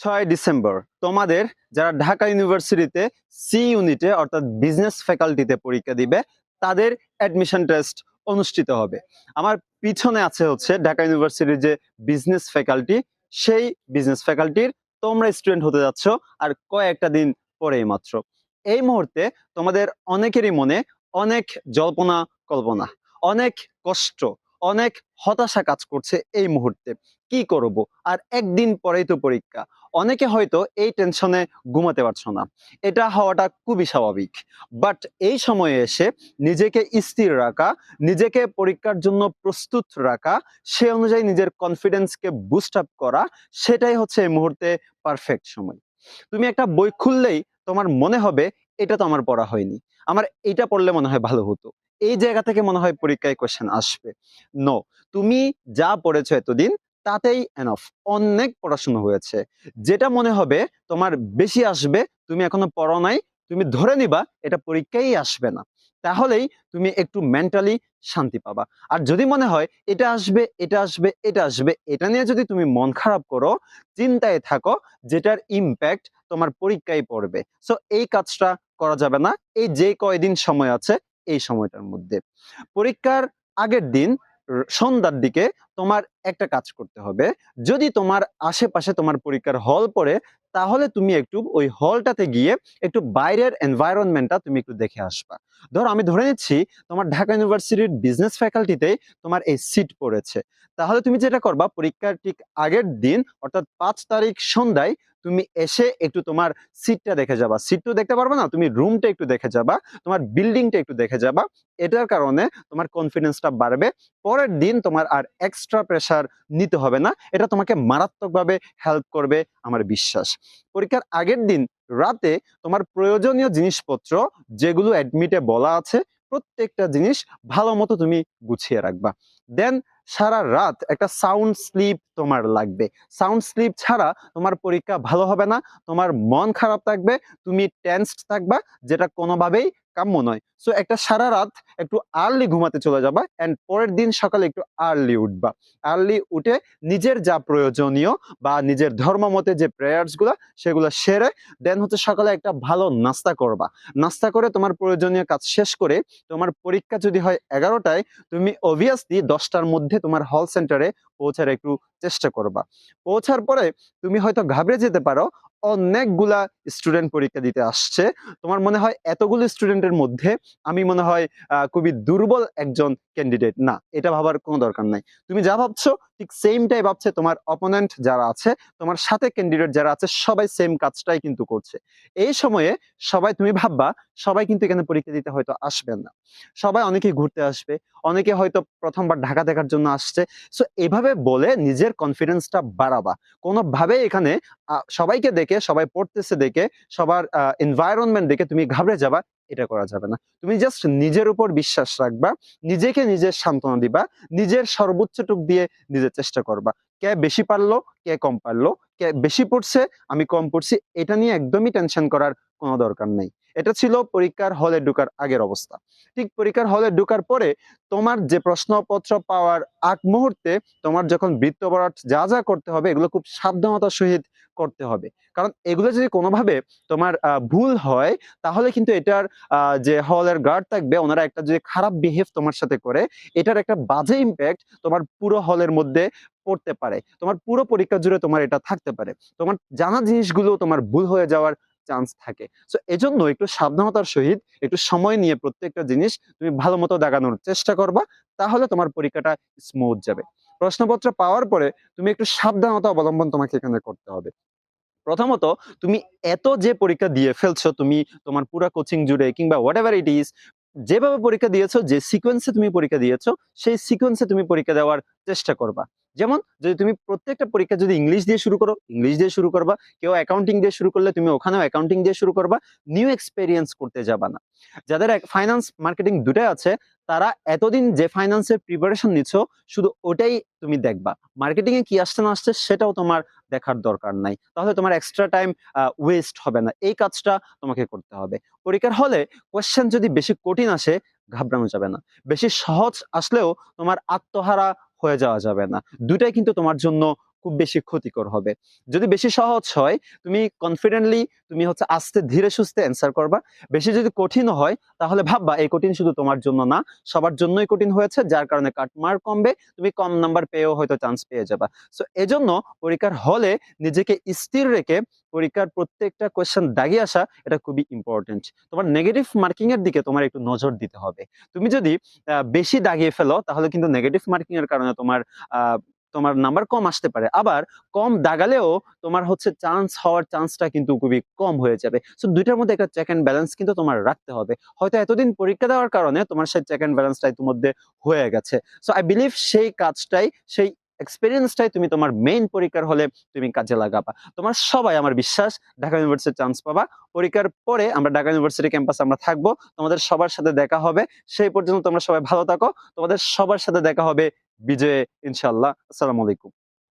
ছয় ডিসেম্বর। তোমাদের যারা ঢাকা ইউনিভার্সিটিতে সি ইউনিটে অর্থাৎ বিজনেস ফ্যাকাল্টিতে পরীক্ষা দিবে, তাদের অ্যাডমিশন টেস্ট অনুষ্ঠিত হবে। আমার পিছনে আছে হচ্ছে ঢাকা ইউনিভার্সিটির যে বিজনেস ফ্যাকাল্টি সেই বিজনেস ফ্যাকাল্টির তোমরা স্টুডেন্ট হতে যাচ্ছ, আর কয়েকটা দিন পরেই মাত্র। এই মুহূর্তে তোমাদের অনেকেরই মনে অনেক জল্পনা কল্পনা, অনেক কষ্ট, অনেক হতাশা কাজ করছে এই মুহূর্তে। কি করব? আর একদিন পরেই তো পরীক্ষা। অনেকে হয়তো এই টেনশনে ঘুমাতে পারছ না। এটা হওয়াটা খুবই স্বাভাবিক। বাট এই সময়ে এসে নিজেকে স্থির রাখা, নিজেকে পরীক্ষার জন্য প্রস্তুত রাখা, সে অনুযায়ী নিজের কনফিডেন্সকে বুস্ট আপ করা, সেটাই হচ্ছে এই মুহূর্তে পারফেক্ট সময়। তুমি একটা বই খুললেই তোমার মনে হবে, এটা তো আমার পড়া হয়নি। আমার এটা পড়লে মনে হয় ভালো হতো। এই জায়গা থেকে মনে হয় পরীক্ষায় কোশ্চেন আসবে। নো তুমি যা পড়েছো এতদিন তাতেই এনফ অনেক পড়াশোনা হয়েছে। যেটা মনে হবে, তোমার বেশি আসবে, তুমি এখনও পড়ো নাই, তুমি ধরে নিবা, এটা পরীক্ষাই আসবে না। তাহলেই তুমি একটু মেন্টালি শান্তি পাবা। আর যদি মনে হয়, এটা আসবে এটা আসবে এটা আসবে, এটা নিয়ে যদি তুমি মন খারাপ করো, চিন্তায় থাকো, যেটার ইম্প্যাক্ট তোমার পরীক্ষায় পড়বে। সো এই কাজটা করা যাবে না। এই যে কয়দিন সময় আছে, এই সময়টার মধ্যে। পরীক্ষার আগের দিন সন্ধ্যার দিকে তোমার একটা কাজ করতে হবে। যদি তোমার আশেপাশে তোমার পরীক্ষার হল পড়ে, তাহলে তুমি একটু ওই হলটাতে গিয়ে একটু বাইরের এনভায়রনমেন্টটা তুমি একটু দেখে আসবা। ধরো আমি ধরে নিচ্ছি তোমার ঢাকা ইউনিভার্সিটির বিজনেস ফ্যাকাল্টিতে তোমার এই সিট পড়েছে। তাহলে তুমি যেটা করবা, পরীক্ষার ঠিক আগের দিন, অর্থাৎ পাঁচ তারিখ সন্ধ্যায় তুমি এসে একটু তোমার সিটটা দেখে যাবা। সিট তো দেখতে পারবে না, তুমি রুমটা একটু দেখে যাবা, তোমার বিল্ডিংটা একটু দেখে যাবা। এটার কারণে তোমার কনফিডেন্সটা বাড়বে। পরের দিন তোমার আর এক্সট্রা প্রেসার নিতে হবে না। এটা তোমাকে মারাত্মকভাবে হেল্প করবে আমার বিশ্বাস। পরীক্ষার আগের দিন রাতে তোমার প্রয়োজনীয় জিনিসপত্র যেগুলো অ্যাডমিটে বলা আছে, প্রত্যেকটা জিনিস ভালো মতো তুমি গুছিয়ে রাখবা। দেন সারা রাত একটা সাউন্ড স্লিপ তোমার লাগবে। সাউন্ড স্লিপ ছাড়া তোমার পরীক্ষা ভালো হবে না, তোমার মন খারাপ থাকবে, তুমি টেন্সড থাকবা, যেটা কোনোভাবেই কাম্য নয়। সো একটা সারা রাত একটু আর্লি ঘুমাতে চলে যাবা এন্ড পরের দিন সকালে একটু আর্লি উঠবা। আর্লি উঠে নিজের যা প্রয়োজনীয় বা নিজের ধর্ম মতে যে প্রেয়ার্সগুলা, সেগুলো সেরে দেন হচ্ছে সকালে একটা ভালো নাস্তা করবা। নাস্তা করে তোমার প্রয়োজনীয় কাজ শেষ করে তোমার পরীক্ষা যদি হয় এগারোটায়, তুমি অবভিয়াসলি দশটার মধ্যে তোমার হল সেন্টারে পৌঁছার একটু চেষ্টা করবা। পৌঁছার পরে তুমি হয়তো ঘাবড়ে যেতে পারো অনেকগুলা স্টুডেন্ট পরীক্ষা দিতে আসছে। তোমার মনে হয় এতগুলো স্টুডেন্টের মধ্যে আমি মনে হয় খুবই দুর্বল একজন ক্যান্ডিডেট না, এটা ভাবার কোনো দরকার নাই। তুমি যা ভাবছ ঠিক সেমটাই ভাবছে তোমার অপোনেন্ট যারা আছে, তোমার সাথে ক্যান্ডিডেট যারা আছে, সবাই সেম কাজটাই কিন্তু করছে। এই সময়ে সবাই, তুমি ভাববা, সবাই কিন্তু এখানে পরীক্ষা দিতে হয়তো আসবেন না। সবাই অনেকে ঘুরতে আসবে, অনেকে হয়তো প্রথমবার ঢাকা দেখার জন্য আসছে। সো এভাবে বলে নিজের কনফিডেন্সটা বাড়াবা। কোনোভাবে এখানে সবাইকে দেখে, সবাই পড়তেছে দেখে, সবার এনভায়রনমেন্ট দেখে তুমি ঘাবড়ে যাবা এটা করা যাবে না। তুমি জাস্ট নিজের উপর বিশ্বাস রাখবা, নিজেকে নিজের সান্ত্বনা দিবা, নিজের সর্বোচ্চটুক দিয়ে নিজের চেষ্টা করবা। কে বেশি পারল, কে কম পারল, কে বেশি পড়ছে, আমি কম পড়ছি, এটা নিয়ে একদমই টেনশন করার কোনো দরকার নেই। এটা ছিল পরীক্ষার হলে ঢোকার আগের অবস্থা। ঠিক পরীক্ষার হলে ঢোকার পরে তোমার যে প্রশ্নপত্র পাওয়ার আগ মুহূর্তে তোমার যখন বৃত্ত বরাট যা যা করতে হবে, এগুলো খুব সাবধানতার সহিত করতে হবে। কারণ এগুলো যদি কোনোভাবে তোমার ভুল হয়, তাহলে কিন্তু এটার যে হলের গার্ড থাকবে, ওনারা একটা যদি খারাপ বিহেভ তোমার সাথে করে, এটার একটা বাজে ইম্প্যাক্ট তোমার পুরো হলের মধ্যে পড়তে পারে। তোমার পুরো পরীক্ষা জুড়ে তোমার এটা থাকতে পারে। তোমার জানা জিনিসগুলো তোমার ভুল হয়ে যাওয়ার চান্স থাকে। সো এজন্য একটু সাবধানতার সহিত একটু সময় নিয়ে প্রত্যেকটা জিনিস তুমি ভালো মতো দাগানোর চেষ্টা করবা, তাহলে তোমার পরীক্ষাটা স্মুথ যাবে। প্রশ্নপত্র পাওয়ার পরে তুমি একটু সাবধানতা অবলম্বন তোমাকে এখানে করতে হবে। প্রথমত, তুমি এত যে পরীক্ষা দিয়ে ফেলছো, তুমি তোমার পুরা কোচিং জুড়ে কিংবা হোয়াট এভার ইট ইজ যেভাবে পরীক্ষা দিয়েছ, যে সিকোয়েন্সে তুমি পরীক্ষা দিয়েছ, সেই সিকোয়েন্সে তুমি পরীক্ষা দেওয়ার চেষ্টা করবা। যেমন, যদি তুমি প্রত্যেকটা পরীক্ষা যদি ইংলিশ দিয়ে শুরু করো, ইংলিশ দিয়ে শুরু করবা, কেউ অ্যাকাউন্টিং দিয়ে শুরু করলে তুমি ওখানেও অ্যাকাউন্টিং দিয়ে শুরু করবা নিউ এক্সপেরিয়েন্স করতে যাবা না। যাদের ফাইন্যান্স মার্কেটিং দুটাই আছে, তারা এতদিন যে ফাইন্যান্সের প্রিপারেশন নিচ্ছ, শুধু ওটাই তুমি দেখবা। মার্কেটিং এ কি আসছে না আসছে, সেটাও তোমার দেখার দরকার নাই। তাহলে তোমার এক্সট্রা টাইম ওয়েস্ট হবে না। এই কাজটা তোমাকে করতে হবে। পরীক্ষার হলে কোয়েশ্চেন যদি বেশি কঠিন আসে, ঘাবড়ানো যাবে না। বেশি সহজ আসলেও তোমার আত্মহারা হয়ে যাওয়া যাবে না। দুটাই কিন্তু তোমার জন্য খুব বেশি ক্ষতিকর হবে। যদি বেশি সহজ হয়, তুমি কনফিডেন্টলি তুমি হচ্ছে আস্তে ধীরে সুস্থে অ্যান্সার করবা। বেশি যদি কঠিন হয়, তাহলে ভাববা এই কঠিন শুধু তোমার জন্য না, সবার জন্যই কঠিন হয়েছে, যার কারণে কাটমার কমবে, তুমি কম নাম্বার পেয়েও হয়তো চান্স পেয়ে যাবা। সো এজন্য পরীক্ষার হলে নিজেকে স্থির রেখে পরীক্ষার প্রত্যেকটা কোয়েশ্চেন দাগিয়ে আসা, এটা খুবই ইম্পর্টেন্ট তোমার নেগেটিভ মার্কিং এর দিকে তোমার একটু নজর দিতে হবে। তুমি যদি বেশি দাগিয়ে ফেলো, তাহলে কিন্তু নেগেটিভ মার্কিং এর কারণে তোমার তোমার নাম্বার কম আসতে পারে। আবার কম দাগালেও তোমার হচ্ছে চান্স হওয়ার চান্সটা কিন্তু খুবই কম হয়ে যাবে। সো দুইটার মধ্যে একটা চেক অ্যান্ড ব্যালেন্স কিন্তু তোমার রাখতে হবে। হয়তো এতদিন পরীক্ষা দেওয়ার কারণে তোমার সেই চেক অ্যান্ড ব্যালেন্সটা ইতিমধ্যে হয়ে গেছে। সো আই বিলিভ সেই কাজটাই, সেই এক্সপিরিয়েন্সটাই তুমি তোমার মেইন পরীক্ষার হলে তুমি কাজে লাগাবা। তোমার সবাই, আমার বিশ্বাস, ঢাকা ইউনিভার্সিটি চান্স পাবা। পরীক্ষার পরে আমরা ঢাকা ইউনিভার্সিটি ক্যাম্পাসে আমরা থাকব। তোমাদের সবার সাথে দেখা হবে। সেই পর্যন্ত তোমরা সবাই ভালো থাকো। তোমাদের সবার সাথে দেখা হবে বিজয়ে ইনশাল্লাহ আসসালামু আলাইকুম।